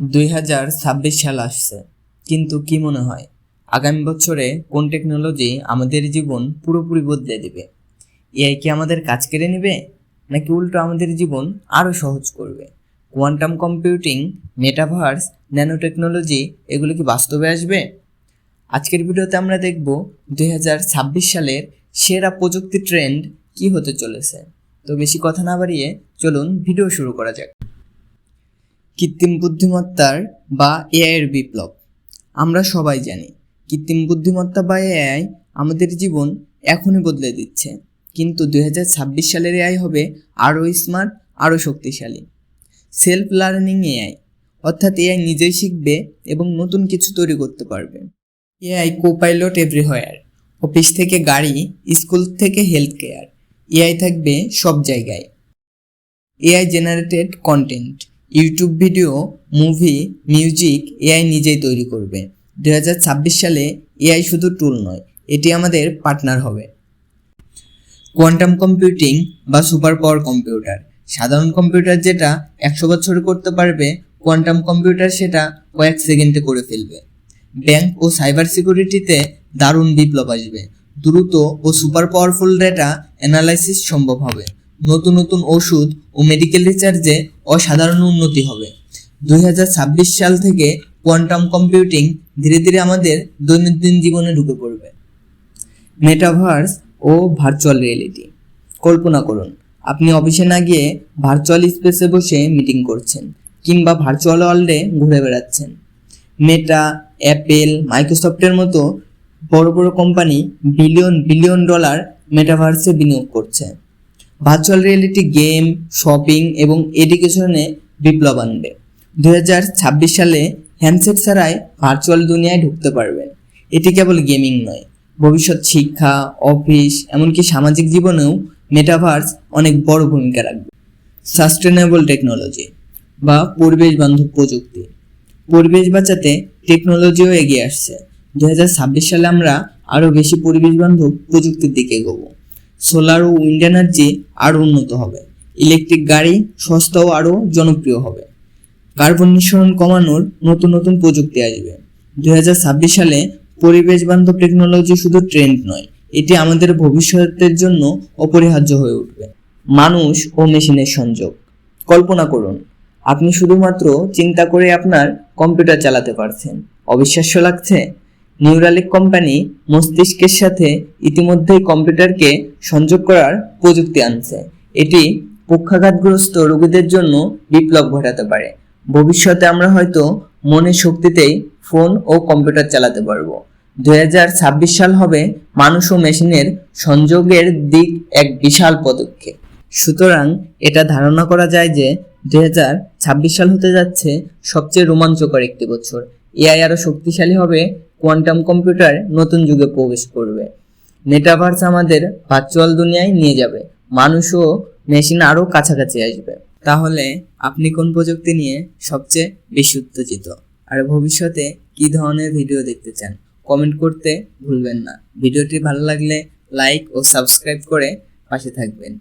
দুই হাজার ছাব্বিশ সাল আসছে। কিন্তু কি মনে হয়? আগামী বছরে কোন টেকনোলজি আমাদের জীবন পুরোপুরি বদলে দেবে? এআই কি আমাদের কাজ কেড়ে নেবে? নাকি উল্টো আমাদের জীবন আরও সহজ করবে? Quantum computing, metaverse nano technology এগুলো কি বাস্তবে আসবে? আজকের ভিডিওতে আমরা দেখব দুই হাজার ছাব্বিশ সালের সেরা প্রযুক্তি ট্রেন্ড কি হতে চলেছে। তো বেশি কথা না বাড়িয়ে চলুন ভিডিও শুরু করা যাক। কৃত্রিম বুদ্ধিমত্তার বা এআই এর বিপ্লব। আমরা সবাই জানি, কৃত্রিম বুদ্ধিমত্তা বা এআই আমাদের জীবন এখনই বদলে দিচ্ছে। কিন্তু দু হাজার ছাব্বিশ সালের এআই হবে আরও স্মার্ট আরও শক্তিশালী। সেলফ লার্নিং এআই, অর্থাৎ এআই নিজেই শিখবে এবং নতুন কিছু তৈরি করতে পারবে। এআই কোপাইলট এভরিহোয়ার অফিস থেকে গাড়ি, স্কুল থেকে হেলথ কেয়ার এআই থাকবে সব জায়গায়। AI generated content YouTube video movie music AI নিজেই তৈরি করবে। দু হাজার ছাব্বিশ সালে এআই শুধু টুল নয়, এটি আমাদের পার্টনার হবে। কোয়ান্টাম কম্পিউটিং বা সুপার পাওয়ার কম্পিউটার সাধারণ কম্পিউটার যেটা একশো বছর করতে পারবে কোয়ান্টাম কম্পিউটার সেটা কয়েক সেকেন্ডে করে ফেলবে। ব্যাংক ও সাইবার সিকিউরিটিতে দারুণ বিপ্লব আসবে। দ্রুত ও সুপার পাওয়ারফুল ডেটা অ্যানালাইসিস সম্ভব হবে। নতুন নতুন ওষুধ ও মেডিকেল রিসার্চে অসাধারণ উন্নতি হবে। দুই হাজার ছাব্বিশ সাল থেকে কোয়ান্টাম কম্পিউটিং ধীরে ধীরে আমাদের দৈনন্দিন জীবনে ঢুকে পড়বে। মেটাভার্স ও ভার্চুয়াল রিয়েলিটি কল্পনা করুন, আপনি অফিসে না গিয়ে ভার্চুয়াল স্পেসে বসে মিটিং করছেন কিংবা ভার্চুয়াল ওয়ার্ল্ডে ঘুরে বেড়াচ্ছেন। মেটা অ্যাপেল মাইক্রোসফটের মতো বড় বড় কোম্পানি বিলিয়ন বিলিয়ন ডলার মেটাভার্সে বিনিয়োগ করছে। ভার্চুয়াল রিয়েলিটি গেম, শপিং এবং এডুকেশনে বিপ্লব আনবে। দু হাজার ছাব্বিশ সালে হ্যান্ডসেট ছাড়াই ভার্চুয়াল দুনিয়ায় ঢুকতে পারবেন। এটি কেবল গেমিং নয়, ভবিষ্যৎ শিক্ষা, অফিস, এমনকি সামাজিক জীবনেও মেটাভার্স অনেক বড় ভূমিকা রাখবে। সাস্টেনেবল টেকনোলজি বা পরিবেশ বান্ধব প্রযুক্তি। পরিবেশ বাঁচাতে টেকনোলজিও এগিয়ে আসছে। দু হাজার ছাব্বিশ সালে আমরা আরও বেশি পরিবেশ বান্ধব প্রযুক্তির দিকে এগোবো। সোলার ও উইন্ড এনার্জি আরও উন্নত হবে। ইলেকট্রিক গাড়ি সস্তা ও আরও জনপ্রিয় হবে। কার্বন নিঃসরণ কমানোর নতুন নতুন প্রযুক্তি আসবে। দু হাজার ছাব্বিশ সালে পরিবেশ বান্ধব টেকনোলজি শুধু ট্রেন্ড নয়, এটি আমাদের ভবিষ্যতের জন্য অপরিহার্য হয়ে উঠবে। মানুষ ও মেশিনের সংযোগ। কল্পনা করুন, আপনি শুধুমাত্র চিন্তা করে আপনার কম্পিউটার চালাতে পারছেন। অবিশ্বাস্য লাগছে? নিউরালিক কোম্পানি মস্তিষ্কের সাথে ইতিমধ্যেই কম্পিউটারকে সংযোগ করার প্রযুক্তি আনছে। এটি পক্ষাঘাতগ্রস্ত রোগীদের জন্য বিপ্লব ঘটাতে পারে। ভবিষ্যতে আমরা হয়তো মনের শক্তিতেই ফোন ও কম্পিউটার চালাতে পারব। দু হাজার ছাব্বিশ সাল হবে মানুষ ও মেশিনের সংযোগের দিক এক বিশাল পদক্ষেপ। সুতরাং এটা ধারণা করা যায় যে দুই হাজার ছাব্বিশ সাল হতে যাচ্ছে সবচেয়ে রোমাঞ্চকর একটি বছর। এআই আরও শক্তিশালী হবে কোয়ান্টাম কম্পিউটার নতুন যুগে প্রবেশ করবে। মেটাভার্স আমাদের ভার্চুয়াল দুনিয়ায় নিয়ে যাবে। মানুষ ও মেশিন আরও কাছাকাছি আসবে। তাহলে আপনি কোন প্রযুক্তি নিয়ে সবচেয়ে বেশি উত্তেজিত? আর ভবিষ্যতে কি ধরনের ভিডিও দেখতে চান? কমেন্ট করতে ভুলবেন না। ভিডিওটি ভালো লাগলে লাইক ও সাবস্ক্রাইব করে পাশে থাকবেন।